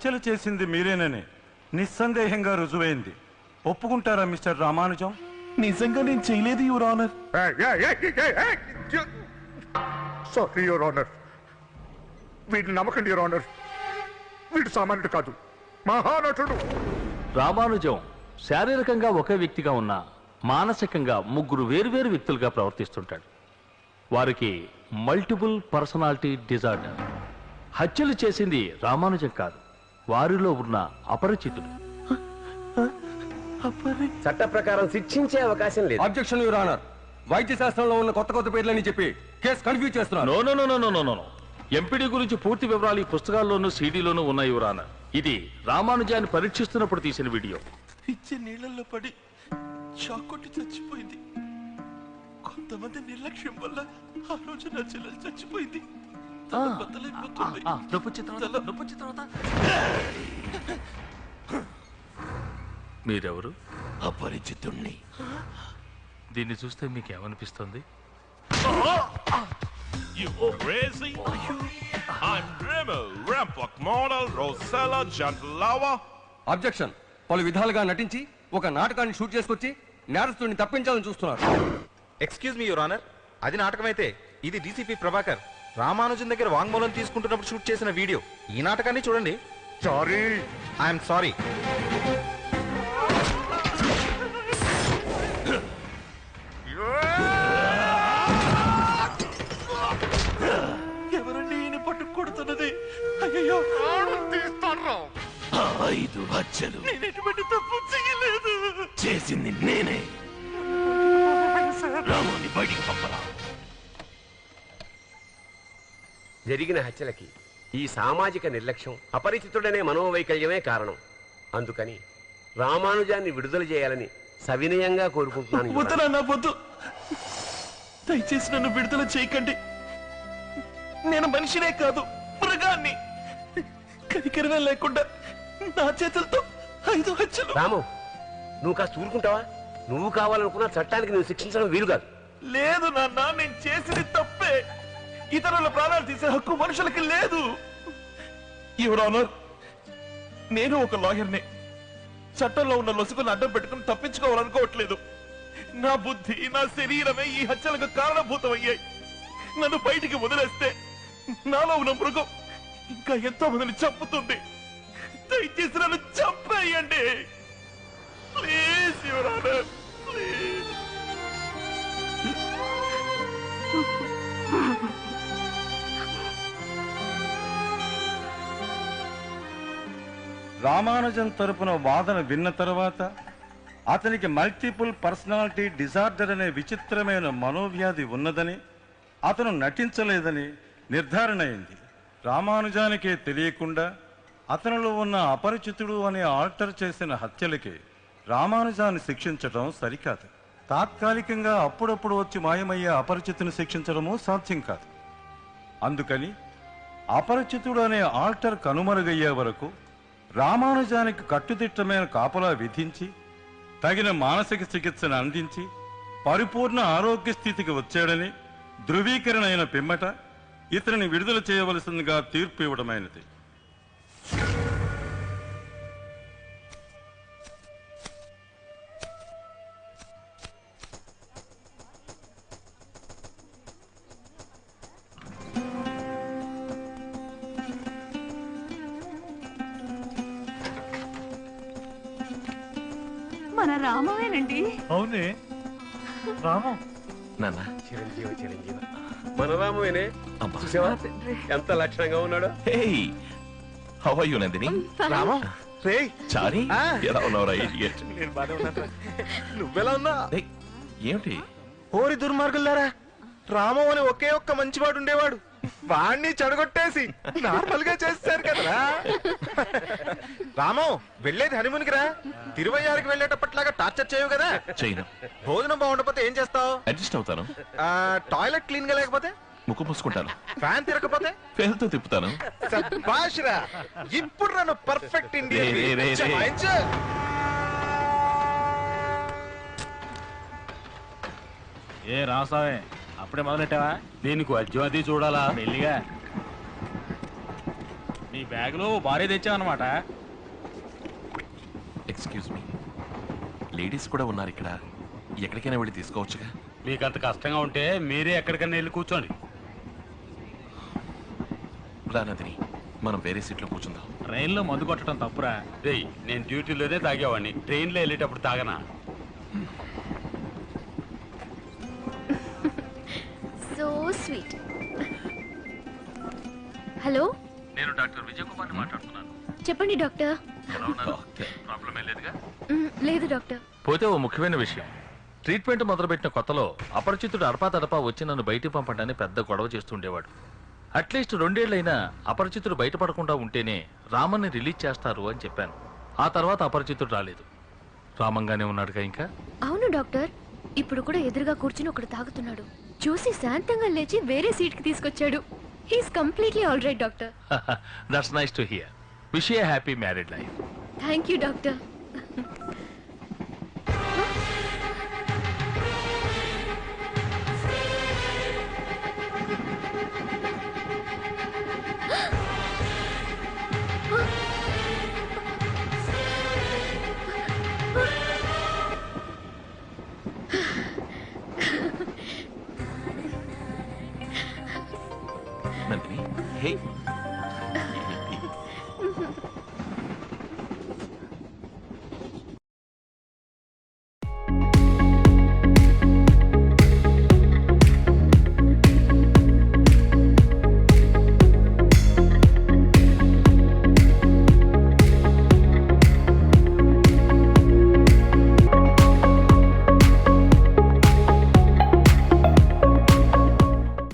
హత్యలు చేసింది మీరేనని నిస్సందేహంగా రుజువైంది. ఒప్పుకుంటారా మిస్టర్ రామానుజం? నిజంగా నేను చేయలేదు your honour. Sorry your honour. వీడిని నమ్మకండి యువర్ ఆనర్. వీడు సామాన్యుడు కాదు మహానటుడు. రామానుజం శారీరకంగా ఒకే వ్యక్తిగా ఉన్న మానసికంగా ముగ్గురు వేరువేరు వ్యక్తులుగా ప్రవర్తిస్తుంటాడు. వారికి మల్టిపుల్ పర్సనాలిటీ డిజార్డర్. హత్యలు చేసింది రామానుజం కాదు. వారిలో ఉన్న అపరిచితుడు. చట్ట ప్రకారం శిక్షించే అవకాశం లేదు. అబ్జెక్షన్ యువర్ ఆనర్ వైద్య శాస్త్రంలో ఉన్న కొత్త కొత్త పేర్లని చెప్పి కేసు కన్ఫ్యూజ్ చేస్తున్నారు. No no no no no no no MPD గురించి పూర్తి వివరాలు ఈ పుస్తకాల్లోనూ సీడీలోనూ ఉన్నాయి యువరాన ఇది రామానుజాన్ని పరీక్షిస్తున్నప్పుడు తీసిన వీడియో. ఇచ్చే నీళ్ళల్లో పడి షాక్ కొట్టి చచ్చిపోయింది. కొంతమంది నిర్లక్ష్యం వల్ల ఆ రోజు నా చెల్లెలు చచ్చిపోయింది. మీరెవరు? అపరిచితుణ్ణి. దీన్ని చూస్తే మీకు ఏమనిపిస్తుంది You crazy? I'm Dremel, Rampok model, Rosella, Jantlava. Objection పలు విధాలుగా నటించి ఒక నాటకాన్ని షూట్ చేసుకొచ్చి నేరస్తుడిని తప్పించాలని చూస్తున్నారు. ఎక్స్క్యూజ్ మీ యువర్ ఆనర్ అది నాటకమైతే ఇది డీసీపీ ప్రభాకర్. రామానుజన్ దగ్గర వాంగ్మూలం తీసుకుంటున్నప్పుడు షూట్ చేసిన వీడియో. ఈ నాటకాన్ని చూడండి. సారీ ఐఎమ్ సారీ ఎవరండి ఈయన పట్టు కొడుతున్నది? అయ్యో ఐదు హత్యలు. నేను ఎటువంటి తప్పు చేయలేదు. చేసింది నేనే. రామాన్ని బయటికి పంపరా. జరిగిన హత్యలకి ఈ సామాజిక నిర్లక్ష్యం అపరిచితుడనే మనోవైకల్యమే కారణం. అందుకని రామానుజాన్ని విడుదల చేయాలని సవినయంగా కోరుకుంటున్నాను యువరాణి. వద్దు నాన్న వద్దు. దయచేసి నన్ను విడుదల చేయకండి. నేను మనిషినే కాదు మృగాన్ని. కనికరమే లేకుండా నా చేతులతో ఐదు హత్యలు. రాము నువ్వు కాస్త ఊరుకుంటావా? నువ్వు కావాలనుకున్న చట్టానికి నువ్వు శిక్షించడం వీలు కాదు. లేదు నాన్న నేను చేసింది తప్పే. ఇతరుల ప్రాణాలు తీసే హక్కు మనుషులకి లేదు. యువర్ ఆనర్ నేను ఒక లాయర్నే. చట్టంలో ఉన్న లొసుకుని అడ్డం పెట్టుకుని తప్పించుకోవాలనుకోవట్లేదు. నా బుద్ధి నా శరీరమే ఈ హత్యలకు కారణభూతమయ్యాయి. నన్ను బయటికి వదిలేస్తే నాలో ఉన్న మృగం ఇంకా ఎంతో మందిని చంపుతుంది. దయచేసి నన్ను చంపేయండి. Please your honour. రామానుజం తరపున వాదన విన్న తర్వాత అతనికి మల్టిపుల్ పర్సనాలిటీ డిజార్డర్ అనే విచిత్రమైన మనోవ్యాధి ఉన్నదని అతను నటించలేదని నిర్ధారణ అయింది. రామానుజానికే తెలియకుండా అతనిలో ఉన్న అపరిచితుడు అనే ఆల్టర్ చేసిన హత్యలకే రామానుజాన్ని శిక్షించడం సరికాదు. తాత్కాలికంగా అప్పుడప్పుడు వచ్చి మాయమయ్యే అపరిచితుని శిక్షించడము సాధ్యం కాదు. అందుకని అపరిచితుడు అనే ఆల్టర్ కనుమరుగయ్యే వరకు రామానుజానికి కట్టుదిట్టమైన కాపలా విధించి తగిన మానసిక చికిత్సను అందించి పరిపూర్ణ ఆరోగ్య స్థితికి వచ్చాడని ధృవీకరణ అయిన పిమ్మట ఇతనిని విడుదల చేయవలసిందిగా తీర్పు ఇవ్వడమైనది. మన రామవేనండి అవునే. రామం. నాన్న. చిరంజీవి చిరంజీవి. మన రామువేనే చూసావా? ఎంత లక్షణంగా ఉన్నాడో? Hey. How are you Nandini? Ramam? రే చారి? ఎలా ఉన్నావురా ఇడియట్ నేను బాగా ఉన్నా నువ్వెలా ఉన్నా? ఏమిటి? ఓరి దుర్మార్గులారా రామం అని ఒకే ఒక్క మంచివాడు ఉండేవాడు. వాణ్ణి చెడగొట్టేసి నార్మల్గా చేస్తారు కదరా. రామం వెళ్ళేది హనుమూన్కి రా. తిరువయ్యారికి వెళ్ళేటప్పట్లాగా టార్చర్ చేయవు కదా. చేయను. భోజనం బాగుండకపోతే ఏం చేస్తావు? అడ్జస్ట్ అవుతాను. టాయిలెట్ క్లీన్గా లేకపోతే? ముక్కు మూసుకుంటాను. ఫ్యాన్ తిరగకపోతే? పేరుతో తిప్పుతాను. సబ్బాష్ రా ఇప్పుడు నన్ను పర్ఫెక్ట్ రే, రే, రే, రే. ఇండియన్ ఏ రాసావే? అప్పుడే మొదలెట్టావా? దీనికి వద్యం అది చూడాలా? మెల్లిగా. నీ నీ బ్యాగ్లో భారీ తెచ్చావన్నమాట. ఎక్స్క్యూజ్ మీ లేడీస్ కూడా ఉన్నారు ఇక్కడ. ఎక్కడికైనా వెళ్ళి తీసుకోవచ్చుగా? మీకు అంత కష్టంగా ఉంటే మీరే ఎక్కడికైనా వెళ్ళి కూర్చోండి. రా నందిని మనం వేరే సీట్లో కూర్చుందాం. ట్రైన్లో మందు కొట్టడం తప్పురా. రేయ్ నేను డ్యూటీలోనే తాగేవాడిని. ట్రైన్లో వెళ్ళేటప్పుడు తాగనా? స్వీట్. హలో? నేను డాక్టర్ విజయ్ కుమార్ని మాట్లాడుతున్నాను. చెప్పండి డాక్టర్. ప్రాబ్లం ఏం లేదుగా? లేదు డాక్టర్. పోతే ఓ ముఖ్యమైన విషయం. ట్రీట్మెంట్ మొదలుపెట్టిన కొత్తలో అపరిచితుడు అడపా తడపా వచ్చి నన్ను బయటికి పంపడానికి పెద్ద గొడవ చేస్తుండేవాడు అట్లీస్ట్ రెండేళ్ళైనా అపరిచితుడు బయటపడకుండా ఉంటేనే రామన్ని రిలీజ్ చేస్తారు అని చెప్పాను. ఆ తర్వాత అపరిచితుడు రాలేదు. రామంగానే ఉన్నాడుగా ఇంకా? అవును డాక్టర్. ఇప్పుడు కూడా ఎదురుగా కూర్చుని ఒకడు తాగుతున్నాడు. చూసి శాంతంగా లేచి వేరే సీట్కి తీసుకొచ్చాడు he's completely all right doctor that's nice to hear wish a happy married life thank you doctor